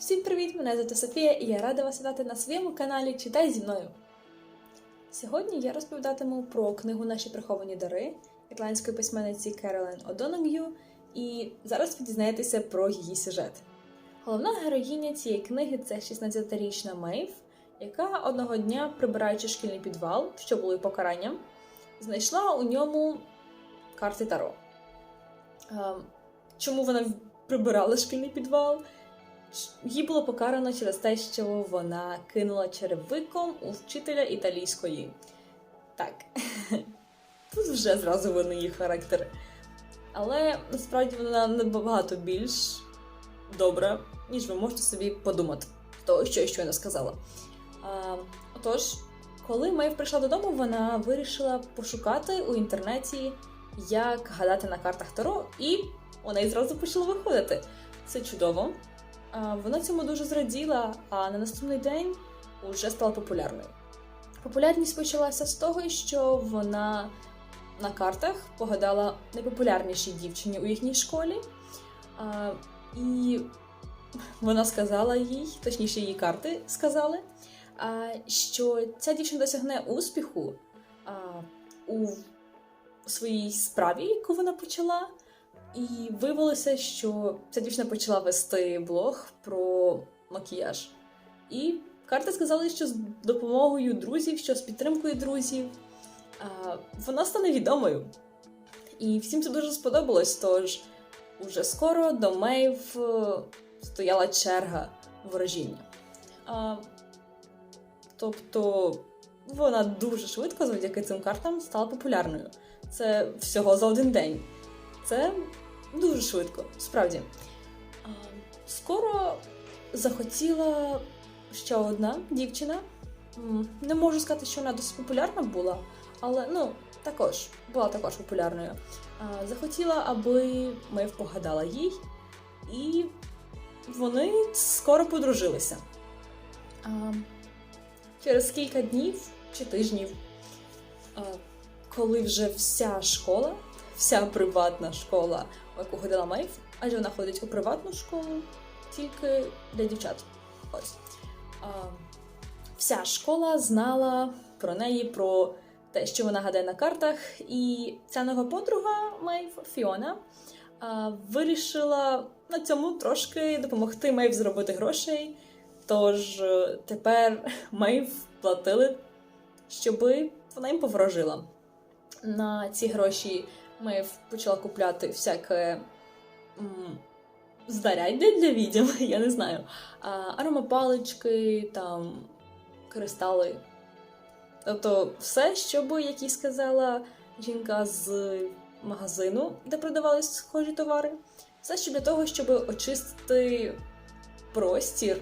Всім привіт! Мене звати Софія і я рада вас вітати на своєму каналі Читай зі мною. Сьогодні я розповідатиму про книгу Наші приховані дари ірландської письменниці Керолен Одоног'ю, і зараз ви дізнаєтеся про її сюжет. Головна героїня цієї книги це 16-річна Мейв, яка одного дня, прибираючи шкільний підвал, що було і покаранням, знайшла у ньому карти Таро. Ем, Чому вона прибирала шкільний підвал? Її було покарано через те, що вона кинула черевиком у вчителя італійської. Так, тут вже зразу видно її характер. Але насправді вона набагато більш добра, ніж ви можете собі подумати, того, що я щойно сказала. А, отож, коли Мейв прийшла додому, вона вирішила пошукати у інтернеті, як гадати на картах Таро, і вона і зразу почала виходити. Це чудово. Вона цьому дуже зраділа, а на наступний день вже стала популярною. Популярність почалася з того, що вона на картах погадала найпопулярнішій дівчині у їхній школі. І вона сказала їй, точніше, її карти сказали, що ця дівчина досягне успіху у своїй справі, яку вона почала. І виявилося, що ця дівчина почала вести блог про макіяж. І карти сказали, що з допомогою друзів, що з підтримкою друзів вона стане відомою. І всім це дуже сподобалось. Тож уже скоро до Мейв е, стояла черга ворожіння. Тобто вона дуже швидко завдяки цим картам стала популярною. Це всього за один день. Це дуже швидко, справді. Скоро захотіла ще одна дівчина. Не можу сказати, що вона досить популярна була, але ну, також була також популярною. Захотіла, аби Мейв погадала їй, і вони скоро подружилися. Через кілька днів чи тижнів, коли вже вся школа вся приватна школа, яку ходила Мейв, адже вона ходить у приватну школу тільки для дівчат. Ось. А, вся школа знала про неї, про те, що вона гадає на картах. І ця нова подруга Мейв Фіона а, вирішила на цьому трошки допомогти Мейв зробити грошей. Тож е, тепер Мейв платили, щоби вона їм поворожила. На ці гроші ми почала купляти всяке м, знаряддя для відьм, я не знаю. А, аромапалички, там, кристали. Тобто, все, щоб, як і сказала жінка з магазину, де продавались схожі товари, все що для того, щоб очистити простір,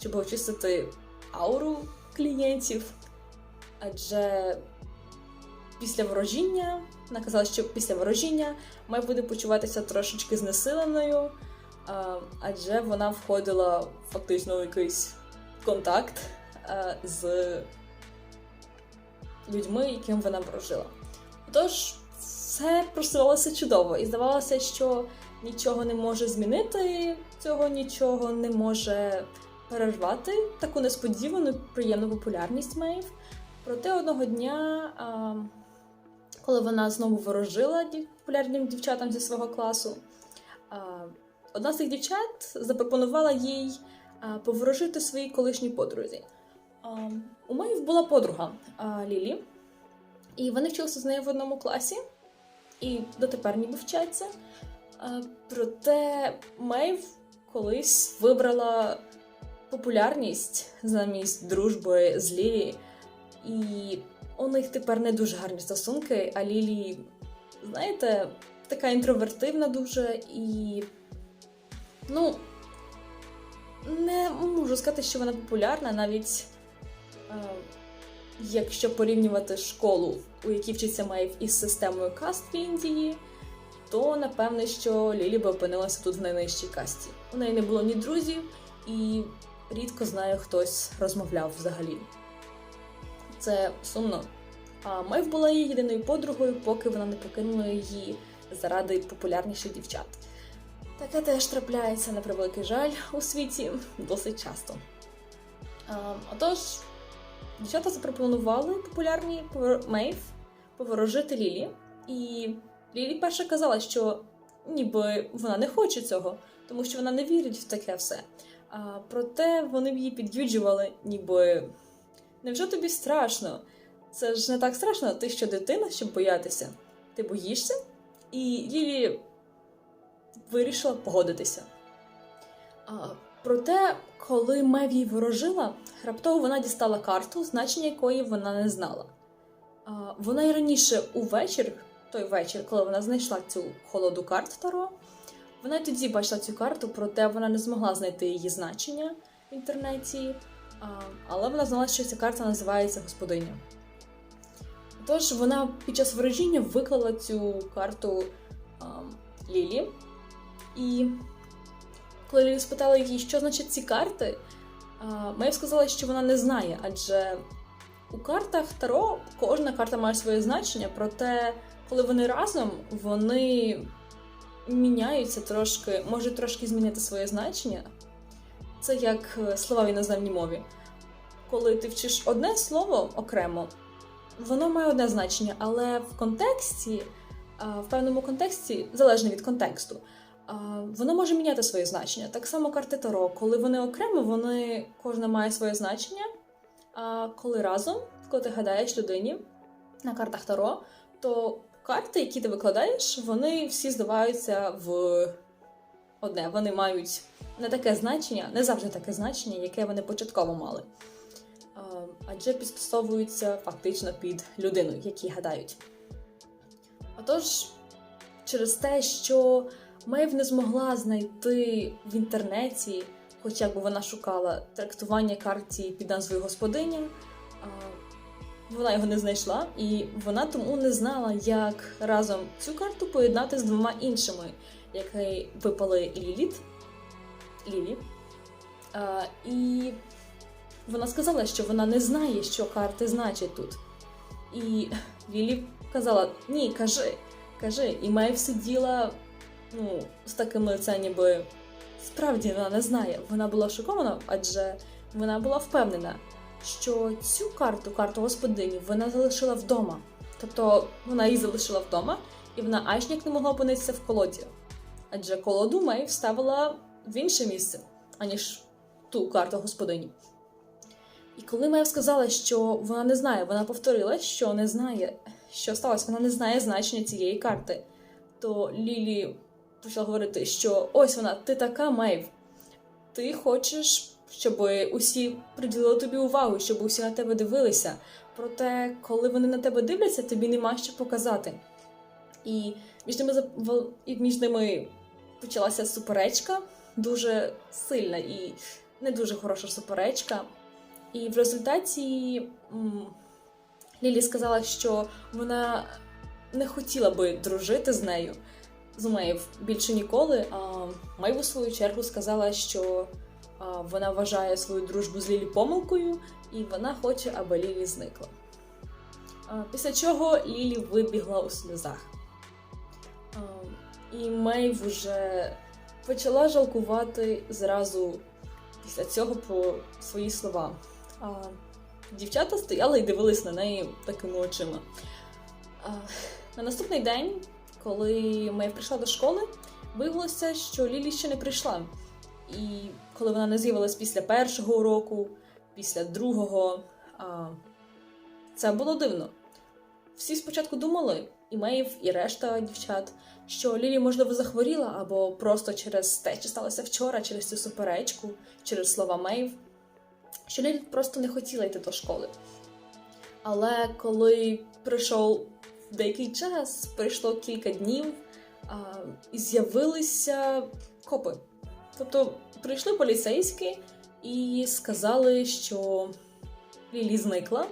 щоб очистити ауру клієнтів. Адже після ворожіння наказала, що після ворожіння має буде почуватися трошечки знесиленою, адже вона входила фактично в якийсь контакт з людьми, яким вона ворожила. Тож все просувалося чудово, і здавалося, що нічого не може змінити, цього нічого не може перервати таку несподівану приємну популярність Мейв. Проте одного дня. А, коли вона знову ворожила популярним дівчатам зі свого класу. Одна з цих дівчат запропонувала їй поворожити своїй колишній подрузі. У Мейв була подруга Лілі, і вони вчилися з нею в одному класі, і дотепер ніби вчаться. Проте Мейв колись вибрала популярність замість дружби з Лілі. І у них тепер не дуже гарні стосунки, а Лілі, знаєте, така інтровертивна дуже і. Ну, не можу сказати, що вона популярна, навіть е, якщо порівнювати школу, у якій вчиться Мейв із системою каст в Індії, то напевне, що Лілі би опинилася тут в найнижчій касті. У неї не було ні друзів, і рідко знаю, хтось розмовляв взагалі це сумно. А Мейв була її єдиною подругою, поки вона не покинула її заради популярніших дівчат. Таке теж трапляється на превеликий жаль у світі досить часто. А, отож, дівчата запропонували популярній Мейв поворожити Лілі. І Лілі перша казала, що ніби вона не хоче цього, тому що вона не вірить в таке все. А, проте вони б її під'юджували, ніби невже тобі страшно? Це ж не так страшно, ти що дитина, щоб боятися. Ти боїшся? І Лілі вирішила погодитися. А, проте, коли Мев ворожила, раптово вона дістала карту, значення якої вона не знала. А, вона й раніше увечір, той вечір, коли вона знайшла цю холоду карт Таро, вона й тоді бачила цю карту, проте вона не змогла знайти її значення в інтернеті. Але вона знала, що ця карта називається Господиня. Тож вона під час ворожіння виклала цю карту а, Лілі. І коли Лілі спитала її, що значать ці карти, а, Мейв сказала, що вона не знає, адже у картах Таро кожна карта має своє значення, проте, коли вони разом, вони міняються трошки, можуть трошки змінити своє значення. Це як е, слова в іноземній мові. Коли ти вчиш одне слово окремо, воно має одне значення, але в контексті, в певному контексті, залежно від контексту, воно може міняти своє значення. Так само карти Таро, коли вони окремо, вони кожна має своє значення. А коли разом, коли ти гадаєш людині на картах Таро, то карти, які ти викладаєш, вони всі здаваються в одне. Вони мають не таке значення, не завжди таке значення, яке вони початково мали. Адже підстосовуються фактично під людину, які гадають. Отож, через те, що Мейв не змогла знайти в інтернеті, хоча б вона шукала трактування карті під назвою Господиня, вона його не знайшла, і вона тому не знала, як разом цю карту поєднати з двома іншими, які випали Ліліт, Лілі. А, і вона сказала, що вона не знає, що карти значать тут. І Лілі казала: Ні, кажи, кажи. І Мейв сиділа ну, з таким лицем, ніби справді вона не знає. Вона була шокована, адже вона була впевнена, що цю карту, карту господині, вона залишила вдома. Тобто вона її залишила вдома, і вона аж ніяк не могла опинитися в колоді. Адже колоду Мейв ставила в інше місце, аніж ту карту господині. І коли Мейв сказала, що вона не знає, вона повторила, що не знає, що сталося, вона не знає значення цієї карти. То Лілі почала говорити, що ось вона, ти така Мейв. Ти хочеш, щоб усі приділили тобі увагу, щоб усі на тебе дивилися. Проте, коли вони на тебе дивляться, тобі нема що показати. І між ними і між ними почалася суперечка, дуже сильна і не дуже хороша суперечка. І в результаті м, Лілі сказала, що вона не хотіла би дружити з нею, з Мейв більше ніколи. А Мейв у свою чергу сказала, що а, вона вважає свою дружбу з Лілі помилкою, і вона хоче, аби Лілі зникла. А, Після чого Лілі вибігла у сльозах. І Мейв вже почала жалкувати зразу після цього про свої слова. А дівчата стояли і дивились на неї такими очима. А, на наступний день, коли Мейв прийшла до школи, виявилося, що Лілі ще не прийшла. І коли вона не з'явилась після першого уроку, після другого, а, це було дивно. Всі спочатку думали, і Мейв, і решта дівчат, що Лілі, можливо, захворіла або просто через те, що сталося вчора, через цю суперечку, через слова Мейв, що Лілі просто не хотіла йти до школи. Але коли прийшов деякий час, пройшло кілька днів, а, і з'явилися копи. Тобто прийшли поліцейські і сказали, що Лілі зникла.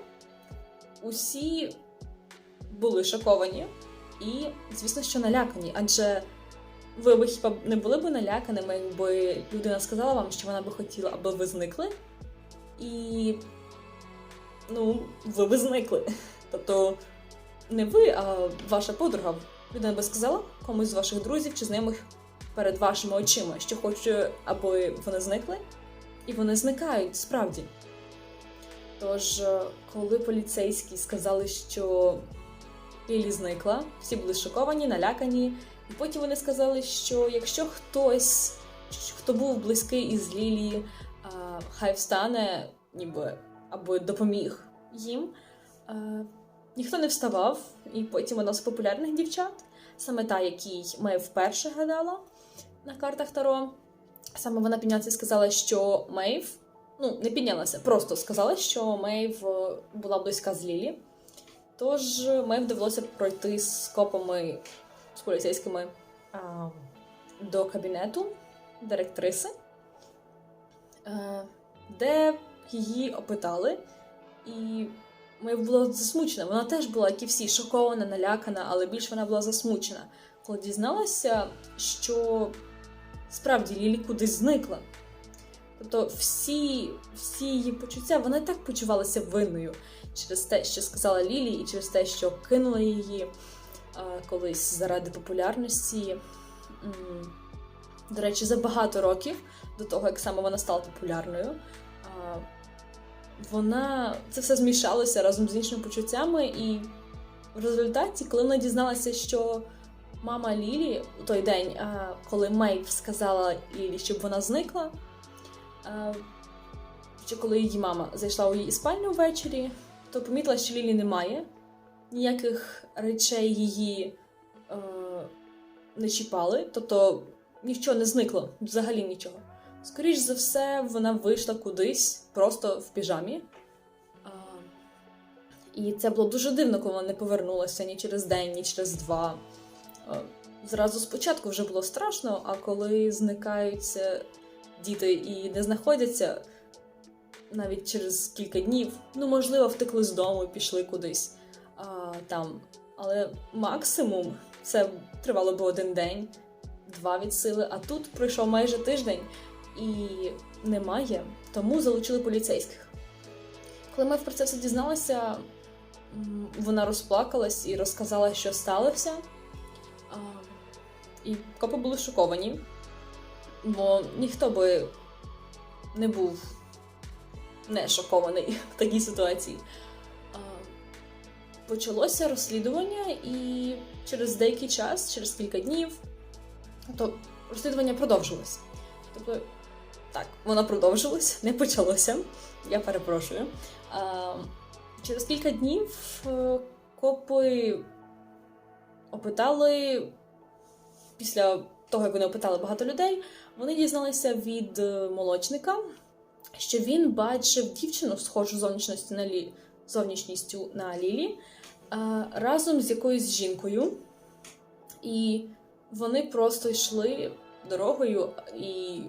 Усі були шоковані і, звісно, що налякані, адже ви б хіба не були б наляканими, якби людина сказала вам, що вона би хотіла, аби ви зникли. І ну, ви би зникли. Тобто, не ви, а ваша подруга. Людина би сказала комусь з ваших друзів чи знайомих, перед вашими очима, що хочу, аби вони зникли, і вони зникають справді. Тож, е, коли поліцейські сказали, що Лілі зникла, всі були шоковані, налякані, і потім вони сказали, що якщо хтось, хто був близький із Лілі, хай встане, ніби аби допоміг їм. Е, ніхто не вставав, і потім одна з популярних дівчат, саме та, якій ми вперше гадала на картах Таро. Саме вона піднялася і сказала, що Мейв, ну, не піднялася, просто сказала, що Мейв е, була близька з Лілі. Тож Мейв довелося пройти з копами, з поліцейськими а, до кабінету директриси, е, де її опитали, і Мейв була засмучена. Вона теж була, як і всі, шокована, налякана, але більш вона була засмучена, коли дізналася, що справді Лілі кудись зникла. Тобто всі, всі її почуття, вона так почувалася винною через те, що сказала Лілі, і через те, що кинула її а, колись заради популярності. До речі, за багато років до того, як саме вона стала популярною, а, вона це все змішалося разом з іншими почуттями, і в результаті, коли вона дізналася, що мама Лілі у той день, а, коли Мейв сказала Лілі, щоб вона зникла, що коли її мама зайшла у її спальню ввечері, то помітила, що Лілі немає, ніяких речей її е, не чіпали, тобто нічого не зникло, взагалі нічого. Скоріш за все, вона вийшла кудись просто в піжамі. А, і це було дуже дивно, коли вона не повернулася ні через день, ні через два. А, зразу спочатку вже було страшно, а коли зникають е, діти і не знаходяться навіть через кілька днів, ну, можливо, втекли з дому пішли кудись а, там. Але максимум це тривало би один день, два від сили, а тут пройшов майже тиждень і немає, тому залучили поліцейських. Коли ми про це все дізналася, вона розплакалась і розказала, що сталося. А, І копи були шоковані, бо ніхто би не був не шокований в такій ситуації. Почалося розслідування, і через деякий час, через кілька днів, то розслідування продовжилось. Тобто, так, воно продовжилось, не почалося. Я перепрошую. Через кілька днів е, копи опитали, після того, як вони опитали багато людей, вони дізналися від е, молочника, що він бачив дівчину, схожу зовнішністю на Лі... зовнішністю на Лілі, а, разом з якоюсь жінкою. І вони просто йшли дорогою і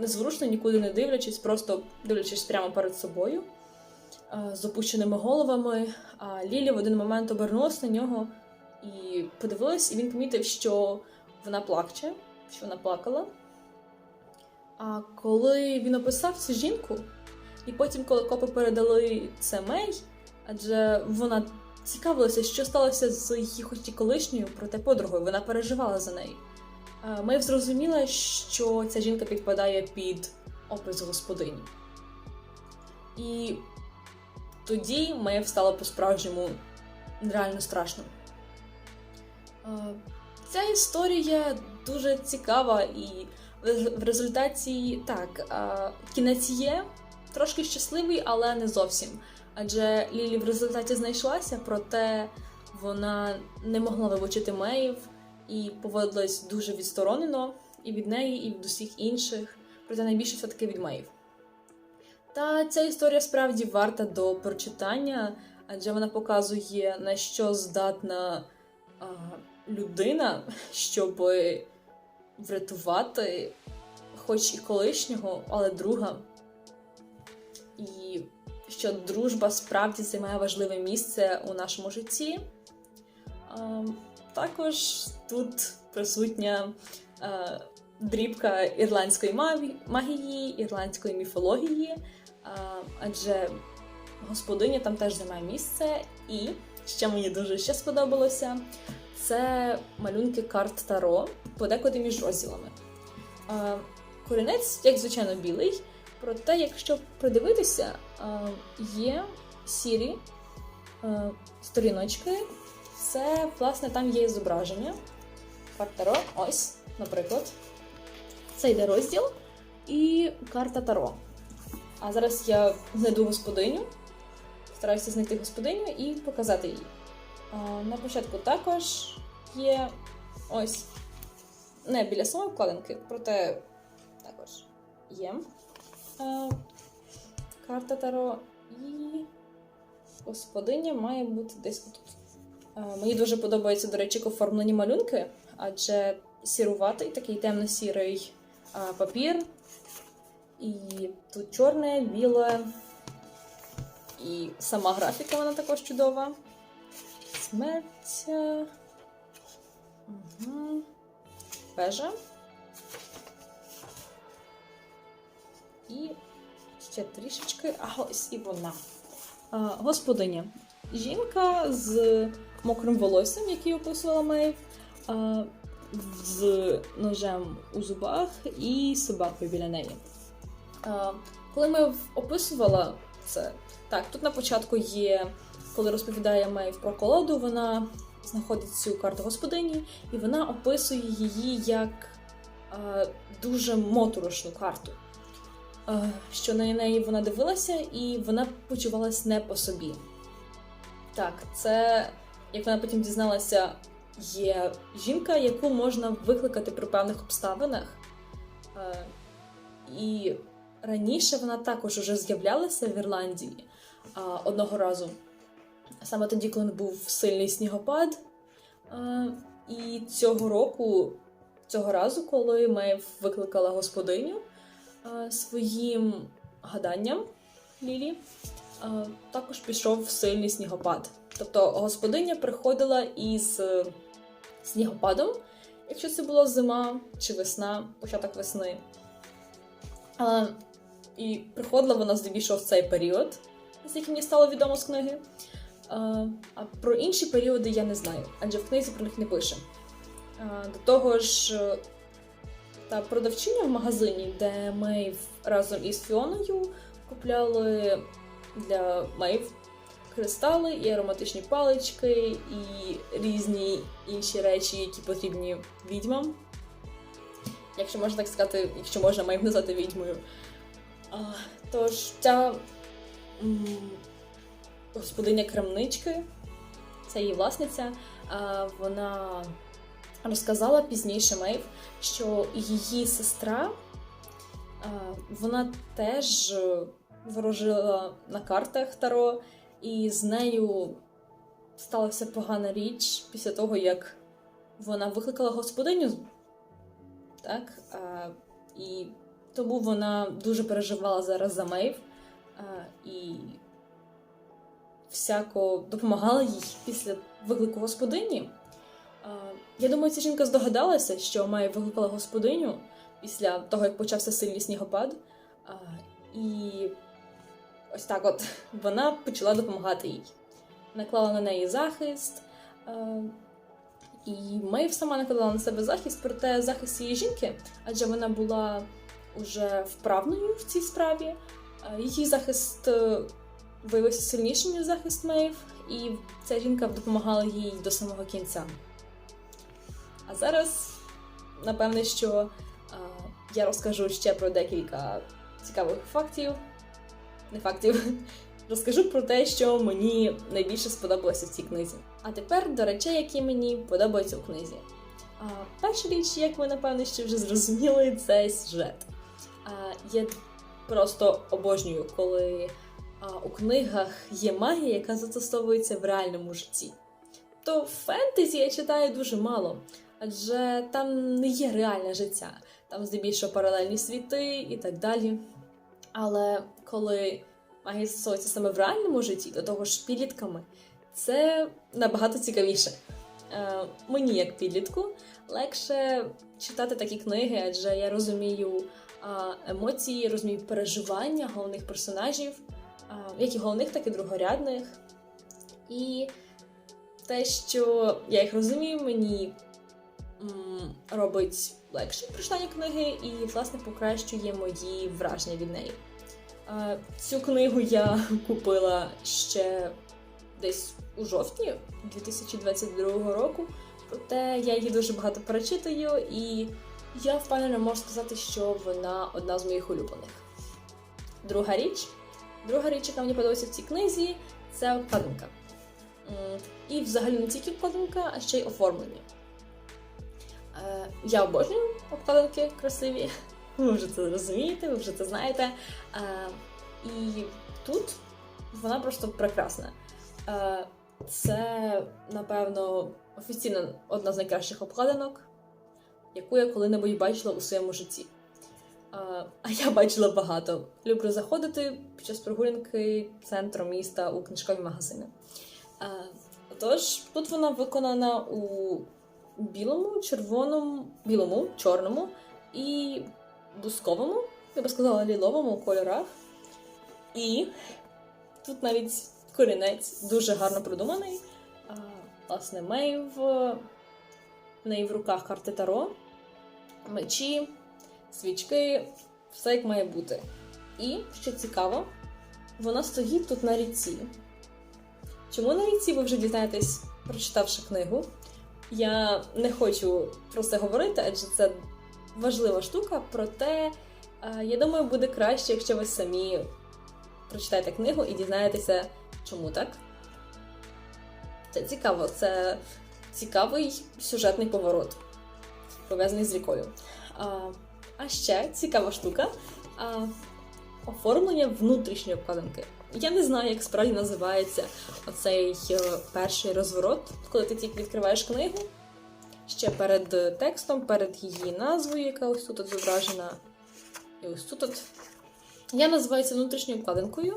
незворушно нікуди не дивлячись, просто дивлячись прямо перед собою, а, з опущеними головами. А Лілі в один момент обернулась на нього і подивилась, і він помітив, що вона плаче, що вона плакала. А коли він описав цю жінку, і потім, коли копи передали це Мей, адже вона цікавилася, що сталося з її хоч і колишньою, проте подругою, вона переживала за неї. Мейв зрозуміла, що ця жінка підпадає під опис господині. І тоді Мейв стала по-справжньому реально страшно. Ця історія дуже цікава, і в в результаті так, е, кінець є трошки щасливий, але не зовсім. Адже Лілі в результаті знайшлася, проте вона не могла вибачити Мейв і поводилась дуже відсторонено і від неї, і від усіх інших, проте найбільше все-таки від Мейв. Та ця історія справді варта до прочитання, адже вона показує, на що здатна а, людина, щоб врятувати, хоч і колишнього, але друга. І що дружба справді займає важливе місце у нашому житті. Також тут присутня дрібка ірландської магії- ірландської міфології, адже господиня там теж займає місце, і що мені дуже ще сподобалося, це малюнки карт Таро, подекуди між розділами. Корінець, як звичайно, білий, проте, якщо придивитися, є сірі сторіночки. Це, власне, там є зображення. Карт Таро, ось, наприклад. Це йде розділ і карта Таро. А зараз я знайду господиню, стараюся знайти господиню і показати її. На початку також є ось не біля самої вкладинки, проте також є а, карта Таро і господиня має бути десь тут. Мені дуже подобаються, до речі, оформлені малюнки, адже сіруватий, такий темно-сірий а, папір. І тут чорне, біле. І сама графіка вона також чудова. Смерть. Угу. Вежа. І ще трішечки. А ось і вона. Господиня. Жінка з мокрим волоссям, який описувала Мейв, з ножем у зубах і собакою біля неї. Коли Мейв описувала це, так, тут на початку є, коли розповідає Мейв про колоду, вона знаходить цю карту господині, і вона описує її як а, дуже моторошну карту. А, що на неї вона дивилася, і вона почувалась не по собі. Так, це, як вона потім дізналася, є жінка, яку можна викликати при певних обставинах. Е, І раніше вона також уже з'являлася в Ірландії е, одного разу. Саме тоді, коли був сильний снігопад. Е, І цього року, цього разу, коли Мейв викликала господиню е, своїм гаданням Лілі, е, також пішов сильний снігопад. Тобто господиня приходила із снігопадом, якщо це була зима чи весна, початок весни. І приходила вона здебільшого в цей період, наскільки мені стало відомо з книги. А, про інші періоди я не знаю, адже в книзі про них не пише. До того ж, та продавчиня в магазині, де Мейв разом із Фіоною купляли для Мейв кристали, і ароматичні палички, і різні інші речі, які потрібні відьмам. Якщо можна так сказати, якщо можна Мейв назвати відьмою. Тож ця господиня крамнички, це її власниця, вона розказала пізніше Мейв, що її сестра вона теж ворожила на картах Таро, і з нею сталася погана річ після того, як вона викликала господиню. Так? І тому вона дуже переживала зараз за Мейв і всяко допомагала їй після виклику господині. Я думаю, ця жінка здогадалася, що Мейв викликала господиню після того, як почався сильний снігопад. І ось так от вона почала допомагати їй. Наклала на неї захист. І Мейв сама накладала на себе захист, проте захист її жінки, адже вона була уже вправною в цій справі. Її захист е, виявився сильнішим, ніж захист Мейв, і ця жінка допомагала їй до самого кінця. А зараз, напевне, що е, я розкажу ще про декілька цікавих фактів. Не фактів. Розкажу про те, що мені найбільше сподобалося в цій книзі. А тепер до речей, які мені подобаються у книзі. А, перша річ, як ви напевне ще вже зрозуміли, це сюжет. А, я просто обожнюю, коли а, у книгах є магія, яка застосовується в реальному житті. То фентезі я читаю дуже мало, адже там не є реальне життя, там здебільшого паралельні світи і так далі. Але коли магія застосовується саме в реальному житті, до того ж підлітками, це набагато цікавіше. Е, мені, як підлітку, легше читати такі книги, адже я розумію емоції, розумію переживання головних персонажів, як і головних, так і другорядних. І те, що я їх розумію, мені робить легше прочитання книги і, власне, покращує мої враження від неї. Цю книгу я купила ще десь у жовтні 2022 року, проте я її дуже багато перечитую, і я впевнена можу сказати, що вона одна з моїх улюблених. Друга річ, друга річ, яка мені подобається в цій книзі, це обкладинка. І взагалі не тільки обкладинка, а ще й оформлення. Е, Я обожнюю обкладинки красиві. Ви вже це розумієте, ви вже це знаєте. Е, І тут вона просто прекрасна. Е, Це, напевно, офіційно одна з найкращих обкладинок, яку я коли-небудь бачила у своєму житті. А я бачила багато. Люблю заходити під час прогулянки центром міста у книжкові магазини. Е, Тож, тут вона виконана у білому, червоному, білому, чорному і бусковому, я би сказала, ліловому кольорах. І тут навіть корінець дуже гарно продуманий. Власне, Мейв, в неї в руках карти Таро, мечі, свічки, все як має бути. І, що цікаво, вона стоїть тут на ріці. Чому на ріці ви вже дізнаєтесь, прочитавши книгу? Я не хочу про це говорити, адже це важлива штука, проте е, я думаю, буде краще, якщо ви самі прочитаєте книгу і дізнаєтеся, чому так. Це цікаво, це цікавий сюжетний поворот, пов'язаний з рікою. А, ще цікава штука а, оформлення внутрішньої обкладинки. Я не знаю, як справді називається оцей е, перший розворот, коли ти тільки відкриваєш книгу. Ще перед текстом, перед її назвою, яка ось тут от зображена. І ось тут от. Я називаю це внутрішньою обкладинкою.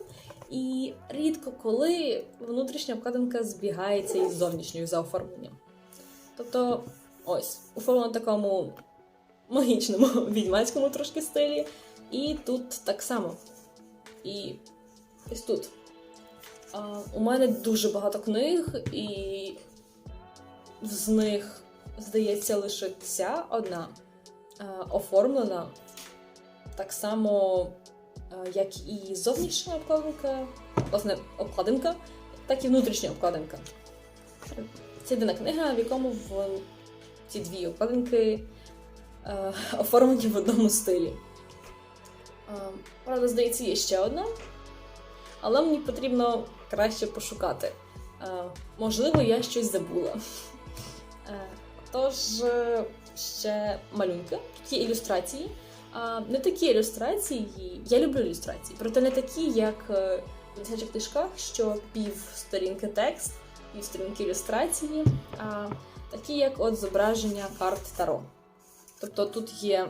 І рідко коли внутрішня обкладинка збігається із зовнішньою за оформленням. Тобто, ось, оформлено в такому магічному відьмацькому трошки стилі. І тут так само. І ось тут. А, у мене дуже багато книг, і з них, здається, лише ця одна а, оформлена так само, як і зовнішня обкладинка, власне, обкладинка, так і внутрішня обкладинка. Це єдина книга, в якому в ці дві обкладинки е, оформлені в одному стилі. Е, правда, здається, є ще одна, але мені потрібно краще пошукати. Е, можливо, я щось забула. Е, тож, е, ще малюнки, є ілюстрації. А, не такі ілюстрації, я люблю ілюстрації, проте не такі, як е, в дитячих книжках, що пів сторінки текст, пів сторінки ілюстрації, а такі, як от зображення карт Таро. Тобто тут є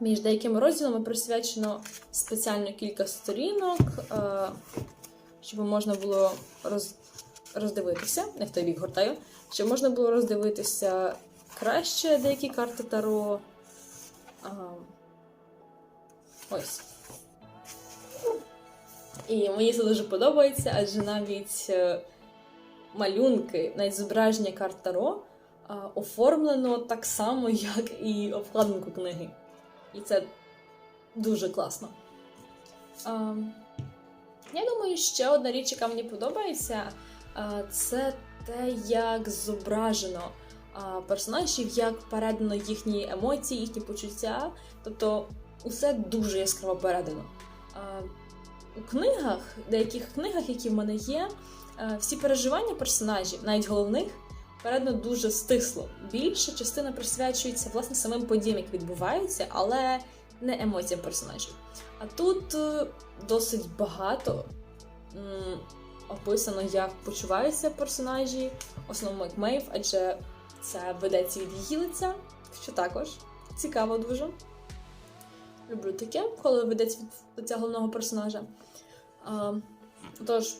між деякими розділами присвячено спеціально кілька сторінок, е, щоб можна було роз, роздивитися, не в той бік гортаю, щоб можна було роздивитися краще деякі карти Таро. Ось. І мені це дуже подобається, адже навіть е, малюнки, навіть зображення карт Таро оформлено так само, як і обкладинку книги. І це дуже класно. Я думаю, ще одна річ, яка мені подобається, це те, як зображено персонажів, як передано їхні емоції, їхні почуття. Тобто усе дуже яскраво передано. У книгах, деяких книгах, які в мене є, всі переживання персонажів, навіть головних, передано дуже стисло. Більша частина присвячується власне самим подіям, які відбуваються, але не емоціям персонажів. А тут е, досить багато м, описано, як почуваються персонажі, в основному як Мейв, адже це ведеться від її лиця, що також цікаво дуже. Люблю таке, коли ведеться від лиця головного персонажа. А, тож,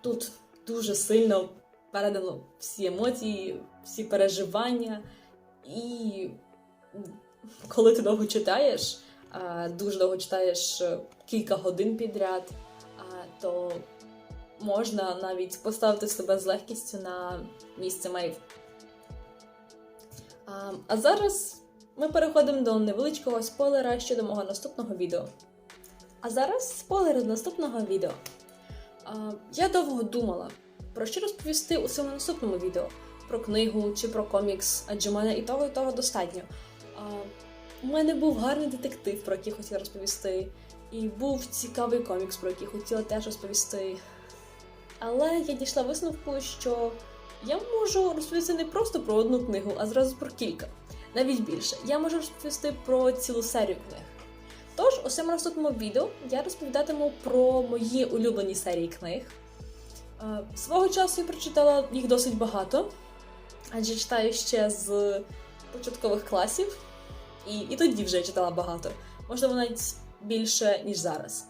тут дуже сильно передано всі емоції, всі переживання. І коли ти довго читаєш, дуже довго читаєш е, кілька годин підряд, то можна навіть поставити себе з легкістю на місце Мейв. А, зараз ми переходимо до невеличкого спойлера щодо мого наступного відео. А зараз спойлер з наступного відео. Я довго думала, про що розповісти у своєму наступному відео: про книгу чи про комікс, адже в мене і того, і того достатньо. А, у мене був гарний детектив, про який хотіла розповісти, і був цікавий комікс, про який хотіла теж розповісти. Але я дійшла висновку, що я можу розповісти не просто про одну книгу, а зразу про кілька. Навіть більше. Я можу розповісти про цілу серію книг. Тож, у цьому наступному відео я розповідатиму про мої улюблені серії книг. Е, Свого часу я прочитала їх досить багато, адже читаю ще з початкових класів, і, і тоді вже читала багато. Можливо, навіть більше, ніж зараз.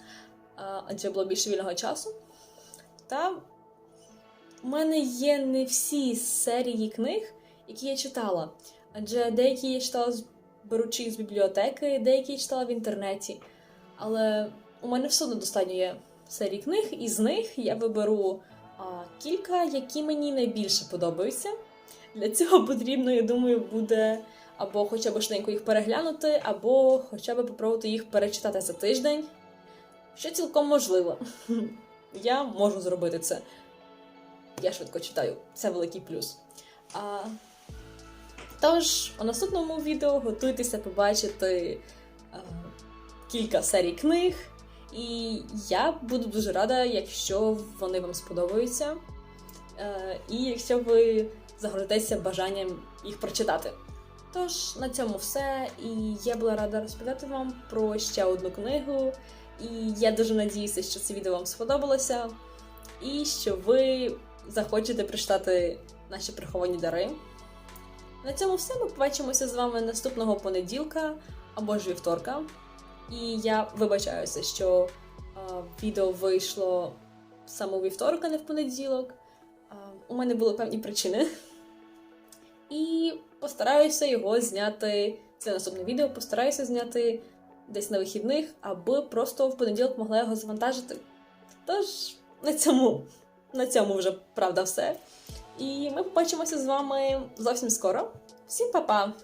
Е, Адже було більше вільного часу. Та у мене є не всі серії книг, які я читала. Адже деякі я читала беручи з бібліотеки, деякі я читала в інтернеті. Але у мене все одно достатньо є серій книг, і з них я виберу кілька, які мені найбільше подобаються. Для цього потрібно, я думаю, буде або хоча б швиденько їх переглянути, або хоча б попробувати їх перечитати за тиждень. Що цілком можливо. Я можу зробити це. Я швидко читаю, це великий плюс. А, тож, у наступному відео готуйтеся побачити а, кілька серій книг, і я буду дуже рада, якщо вони вам сподобаються, е, і якщо ви загоритеся бажанням їх прочитати. Тож, на цьому все. І я була рада розповідати вам про ще одну книгу. І я дуже надіюся, що це відео вам сподобалося, і що ви захочете прочитати наші приховані дари. На цьому все. Ми побачимося з вами наступного понеділка або ж вівторка. І я вибачаюся, що а, відео вийшло саме у вівторок, а не в понеділок. А, у мене були певні причини. І постараюся його зняти. Це наступне відео, постараюся зняти десь на вихідних, аби просто в понеділок могла його завантажити. Тож, на цьому, на цьому вже правда все. І ми побачимося з вами зовсім скоро. Всім па-па!